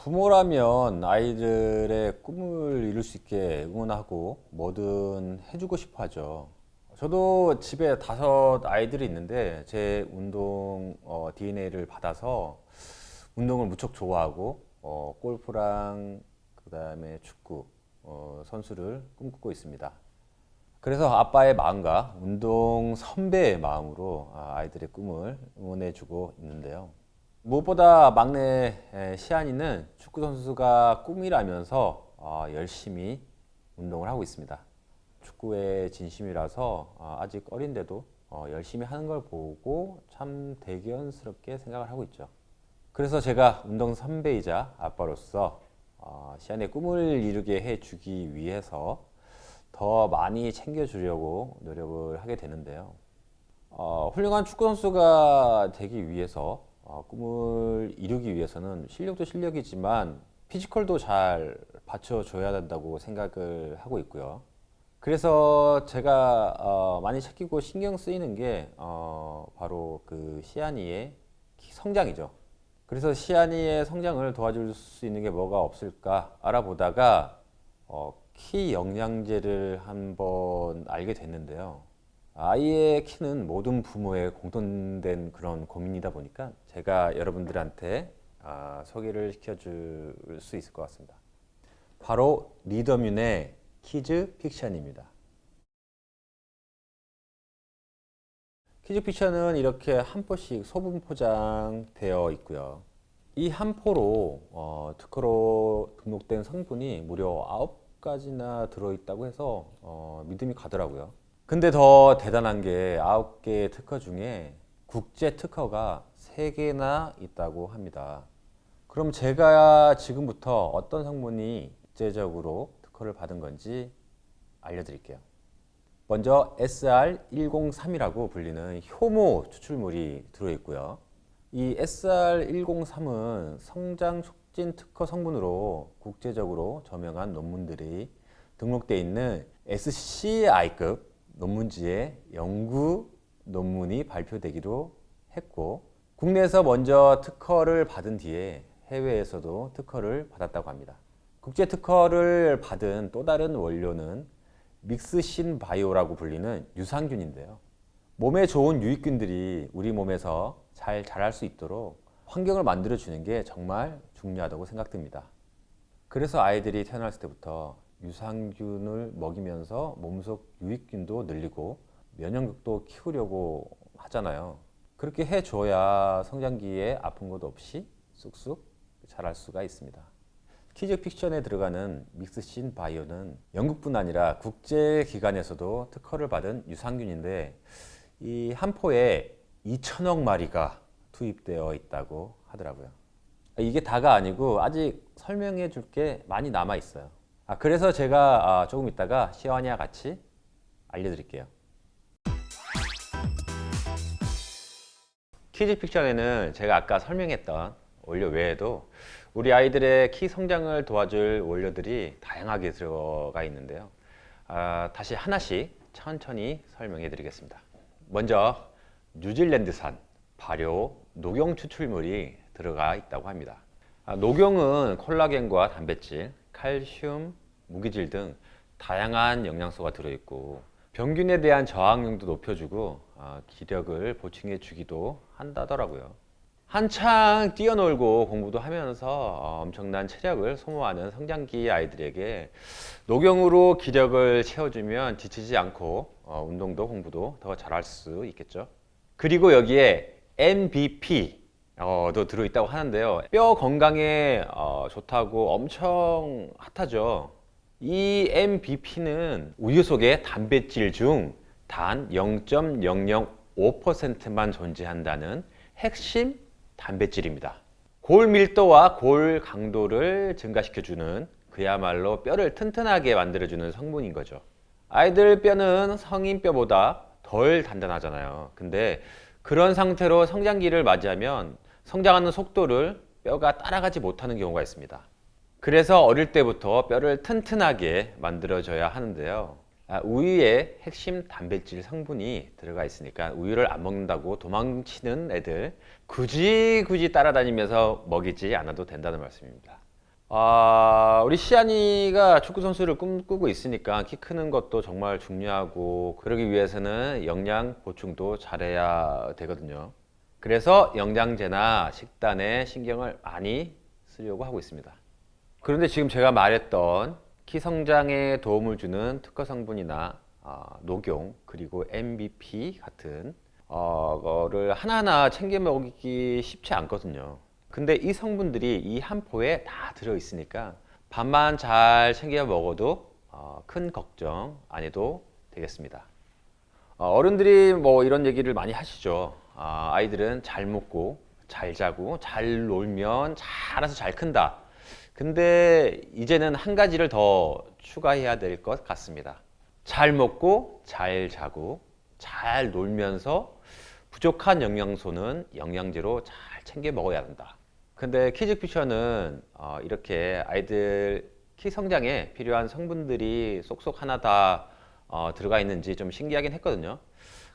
부모라면 아이들의 꿈을 이룰 수 있게 응원하고 뭐든 해주고 싶어 하죠. 저도 집에 다섯 아이들이 있는데 제 운동 DNA를 받아서 운동을 무척 좋아하고 어, 골프랑 그다음에 축구 어, 선수를 꿈꾸고 있습니다. 그래서 아빠의 마음과 운동 선배의 마음으로 아, 아이들의 꿈을 응원해주고 있는데요. 무엇보다 막내 에, 시안이는 축구 선수가 꿈이라면서 어, 열심히 운동을 하고 있습니다. 축구에 진심이라서 어, 아직 어린데도 어, 열심히 하는 걸 보고 참 대견스럽게 생각을 하고 있죠. 그래서 제가 운동 선배이자 아빠로서 어, 시안의 꿈을 이루게 해주기 위해서 더 많이 챙겨주려고 노력을 하게 되는데요. 어, 훌륭한 축구 선수가 되기 위해서 어, 꿈을 이루기 위해서는 실력도 실력이지만 피지컬도 잘 받쳐줘야 된다고 생각을 하고 있고요. 그래서 제가 어, 많이 챙기고 신경 쓰이는 게 어, 바로 그 시안이의 키- 성장이죠. 그래서 시안이의 성장을 도와줄 수 있는 게 뭐가 없을까 알아보다가 어, 키 영양제를 한번 알게 됐는데요. 아이의 키는 모든 부모의 공통된 그런 고민이다 보니까 제가 여러분들한테 아, 소개를 시켜줄 수 있을 것 같습니다. 바로 리더뮌의 키즈 픽션입니다. 키즈 픽션은 이렇게 한 포씩 소분 포장되어 있고요. 이 한 포로 어, 특허로 등록된 성분이 무려 9가지나 들어있다고 해서 어, 믿음이 가더라고요. 근데 더 대단한 게 9개의 특허 중에 국제 특허가 3개나 있다고 합니다. 그럼 제가 지금부터 어떤 성분이 국제적으로 특허를 받은 건지 알려드릴게요. 먼저 SR103이라고 불리는 효모 추출물이 들어있고요. 이 SR103은 성장 촉진 특허 성분으로 국제적으로 저명한 논문들이 등록돼 있는 SCI급 논문지에 연구 논문이 발표되기로 했고 국내에서 먼저 특허를 받은 뒤에 해외에서도 특허를 받았다고 합니다. 국제 특허를 받은 또 다른 원료는 믹스신 바이오라고 불리는 유산균인데요. 몸에 좋은 유익균들이 우리 몸에서 잘 자랄 수 있도록 환경을 만들어 주는 게 정말 중요하다고 생각됩니다. 그래서 아이들이 태어났을 때부터 유산균을 먹이면서 몸속 유익균도 늘리고 면역력도 키우려고 하잖아요. 그렇게 해줘야 성장기에 아픈 것 없이 쑥쑥 자랄 수가 있습니다. 키즈 픽션에 들어가는 믹스신 바이오는 영국뿐 아니라 국제 기관에서도 특허를 받은 유산균인데 이 한 포에 2천억 마리가 투입되어 있다고 하더라고요. 이게 다가 아니고 아직 설명해 줄 게 많이 남아 있어요. 아, 그래서 제가 아, 조금 있다가 시완이와 같이 알려드릴게요. 키즈 픽션에는 제가 아까 설명했던 원료 외에도 우리 아이들의 키 성장을 도와줄 원료들이 다양하게 들어가 있는데요. 아, 다시 하나씩 천천히 설명해 드리겠습니다. 먼저 뉴질랜드산 발효 녹용 추출물이 들어가 있다고 합니다. 아, 녹용은 콜라겐과 단백질, 칼슘, 무기질 등 다양한 영양소가 들어있고 병균에 대한 저항력도 높여주고 아, 기력을 보충해 주기도 한다더라고요. 한창 뛰어놀고 공부도 하면서 어, 엄청난 체력을 소모하는 성장기 아이들에게 녹용으로 기력을 채워주면 지치지 않고 어, 운동도 공부도 더 잘할 수 있겠죠. 그리고 여기에 MVP 도 들어있다고 하는데요. 뼈 건강에 어, 좋다고 엄청 핫하죠. 이 MBP는 우유 속의 단백질 중 단 0.005%만 존재한다는 핵심 단백질입니다. 골 밀도와 골 강도를 증가시켜주는 그야말로 뼈를 튼튼하게 만들어주는 성분인 거죠. 아이들 뼈는 성인 뼈보다 덜 단단하잖아요. 근데 그런 상태로 성장기를 맞이하면 성장하는 속도를 뼈가 따라가지 못하는 경우가 있습니다. 그래서 어릴 때부터 뼈를 튼튼하게 만들어줘야 하는데요. 아, 우유에 핵심 단백질 성분이 들어가 있으니까 우유를 안 먹는다고 도망치는 애들 굳이 굳이 따라다니면서 먹이지 않아도 된다는 말씀입니다. 아, 우리 시안이가 축구 선수를 꿈꾸고 있으니까 키 크는 것도 정말 중요하고 그러기 위해서는 영양 보충도 잘해야 되거든요. 그래서 영양제나 식단에 신경을 많이 쓰려고 하고 있습니다. 그런데 지금 제가 말했던 키 성장에 도움을 주는 특허 성분이나 어, 녹용 그리고 MVP 같은 어, 거를 하나하나 챙겨 먹기 쉽지 않거든요. 근데 이 성분들이 이 한 포에 다 들어 있으니까 밥만 잘 챙겨 먹어도 어, 큰 걱정 안 해도 되겠습니다. 어, 어른들이 뭐 이런 얘기를 많이 하시죠. 아, 아이들은 잘 먹고 잘 자고 잘 놀면 잘 알아서 잘 큰다. 근데 이제는 한 가지를 더 추가해야 될 것 같습니다. 잘 먹고 잘 자고 잘 놀면서 부족한 영양소는 영양제로 잘 챙겨 먹어야 한다. 근데 키즈피셔는 어, 이렇게 아이들 키 성장에 필요한 성분들이 쏙쏙 하나 다 어, 들어가 있는지 좀 신기하긴 했거든요.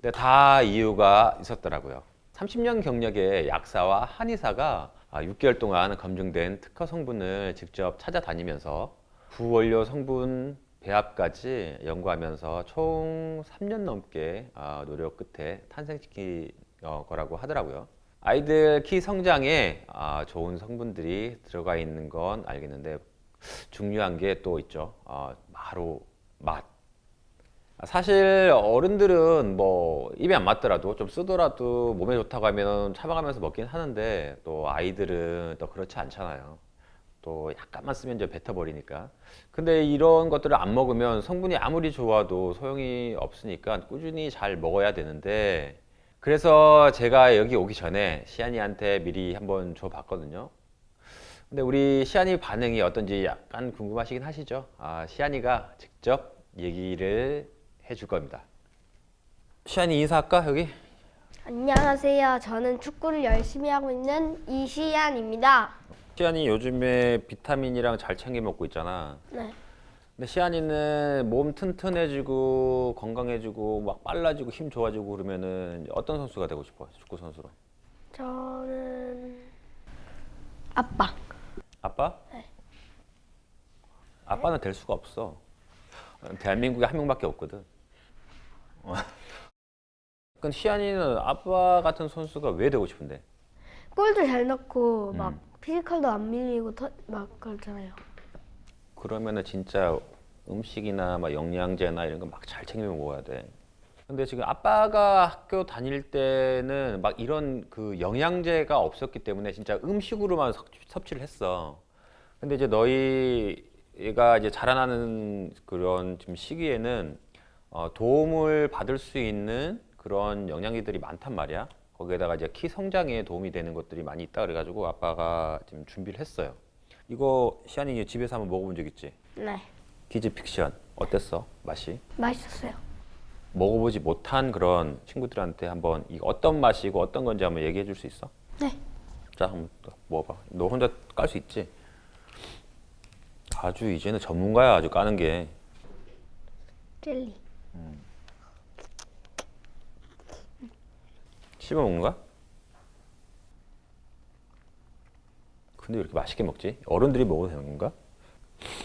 근데 다 이유가 있었더라고요. 30년 경력의 약사와 한의사가 아, 6개월 동안 검증된 특허 성분을 직접 찾아다니면서 부원료 성분 배합까지 연구하면서 총 3년 넘게 아, 노력 끝에 탄생시킨 어, 거라고 하더라고요. 아이들 키 성장에 아, 좋은 성분들이 들어가 있는 건 알겠는데 중요한 게 또 있죠. 어, 바로 맛. 사실 어른들은 뭐 입에 안 맞더라도 좀 쓰더라도 몸에 좋다고 하면 참아가면서 먹긴 하는데 또 아이들은 또 그렇지 않잖아요. 또 약간만 쓰면 이제 뱉어버리니까. 근데 이런 것들을 안 먹으면 성분이 아무리 좋아도 소용이 없으니까 꾸준히 잘 먹어야 되는데 그래서 제가 여기 오기 전에 시안이한테 미리 한번 줘봤거든요. 근데 우리 시안이 반응이 어떤지 약간 궁금하시긴 하시죠? 아, 시안이가 직접 얘기를 해줄 겁니다. 시안이 인사할까 여기? 안녕하세요. 저는 축구를 열심히 하고 있는 이시안입니다. 시안이 요즘에 비타민이랑 잘 챙겨 먹고 있잖아. 네. 근데 시안이는 몸 튼튼해지고 건강해지고 막 빨라지고 힘 좋아지고 그러면은 어떤 선수가 되고 싶어? 축구 선수로? 저는 아빠. 아빠? 네. 아빠는 될 수가 없어. 대한민국에 한 명밖에 없거든. 어. 그럼 시안이는 아빠 같은 선수가 왜 되고 싶은데? 골도 잘 넣고 막 음. 피지컬도 안 밀리고 터, 막 그렇잖아요. 그러면은 진짜 음식이나 막 영양제나 이런 거 막 잘 챙겨 먹어야 돼. 근데 지금 아빠가 학교 다닐 때는 막 이런 그 영양제가 없었기 때문에 진짜 음식으로만 섭- 섭취를 했어. 근데 이제 너희가 이제 자라나는 그런 지금 시기에는 어, 도움을 받을 수 있는 그런 영양제들이 많단 말이야. 거기에다가 이제 키 성장에 도움이 되는 것들이 많이 있다 그래가지고 아빠가 지금 준비를 했어요. 이거 시안이 집에서 한번 먹어본 적 있지? 네. 키즈 픽션 어땠어? 맛이? 맛있었어요. 먹어보지 못한 그런 친구들한테 한번 이거 어떤 맛이고 어떤 건지 한번 얘기해 줄 수 있어? 네. 자 한번 또 먹어봐. 너 혼자 깔 수 있지? 아주 이제는 전문가야 아주 까는 게. 젤리. 씹어 먹는 거야? 근데 왜 이렇게 맛있게 먹지? 어른들이 먹어도 되는 건가?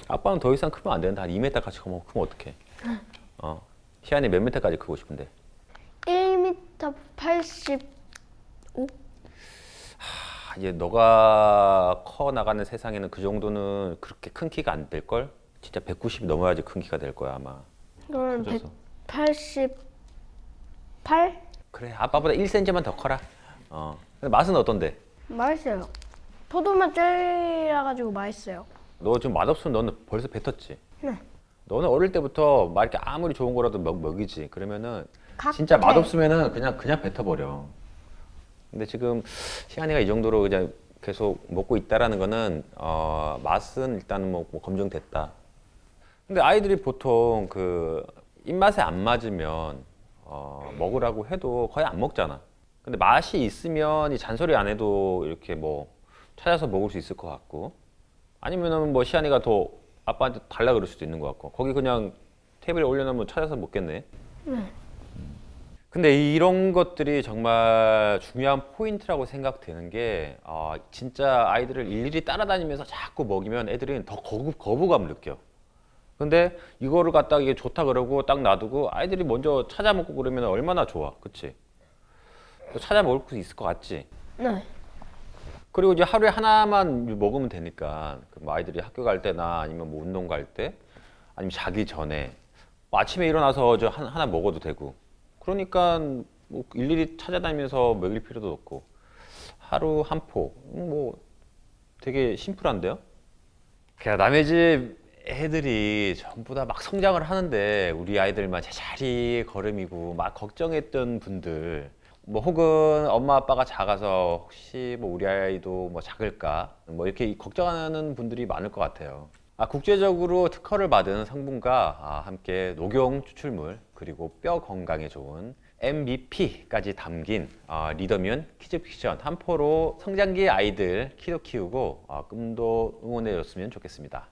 아빠는 더 이상 크면 안 되는데 한 2m까지 크면, 크면 어떡해? 어. 시안이 몇 m까지 크고 싶은데? 1m 85? 아, 이제 너가 커 나가는 세상에는 그 정도는 그렇게 큰 키가 안 될 걸? 진짜 190 넘어야지 큰 키가 될 거야 아마. 저는 커져서. 188? 그래 아빠보다 1cm만 더 커라. 어. 근데 맛은 어떤데? 맛있어요. 포도맛 젤리라 가지고 맛있어요. 너 지금 맛없으면 너는 벌써 뱉었지. 네. 너는 어릴 때부터 막 이렇게 아무리 좋은 거라도 먹, 먹이지. 그러면은 각- 진짜 네. 맛없으면은 그냥 그냥 뱉어버려. 근데 지금 시안이가 이 정도로 그냥 계속 먹고 있다라는 거는 어, 맛은 일단은 뭐, 뭐 검증됐다. 근데 아이들이 보통 그 입맛에 안 맞으면 어, 먹으라고 해도 거의 안 먹잖아. 근데 맛이 있으면 이 잔소리 안 해도 이렇게 뭐 찾아서 먹을 수 있을 것 같고 아니면은 뭐 시안이가 더 아빠한테 달라 그럴 수도 있는 것 같고 거기 그냥 테이블에 올려놓으면 찾아서 먹겠네. 네. 근데 이런 것들이 정말 중요한 포인트라고 생각되는 게 아, 진짜 아이들을 일일이 따라다니면서 자꾸 먹이면 애들은 더 거부, 거부감을 느껴. 근데 이거를 갖다가 이게 좋다 그러고 딱 놔두고 아이들이 먼저 찾아 먹고 그러면 얼마나 좋아. 그치? 찾아 먹을 수 있을 것 같지? 네. 그리고 이제 하루에 하나만 먹으면 되니까 그뭐 아이들이 학교 갈 때나 아니면 뭐 운동 갈 때 아니면 자기 전에 뭐 아침에 일어나서 저 한- 하나 먹어도 되고 그러니까 뭐 일일이 찾아다니면서 먹일 필요도 없고 하루 한 포 뭐 되게 심플한데요? 그냥 남의 집 애들이 전부 다 막 성장을 하는데 우리 아이들만 제자리 걸음이고 막 걱정했던 분들 뭐 혹은 엄마 아빠가 작아서 혹시 뭐 우리 아이도 뭐 작을까 뭐 이렇게 걱정하는 분들이 많을 것 같아요. 아, 국제적으로 특허를 받은 성분과 아, 함께 녹용 추출물 그리고 뼈 건강에 좋은 MBP까지 담긴 아, 리더뮨 키즈 픽션 한 포로 성장기 아이들 키도 키우고 아, 꿈도 응원해 줬으면 좋겠습니다.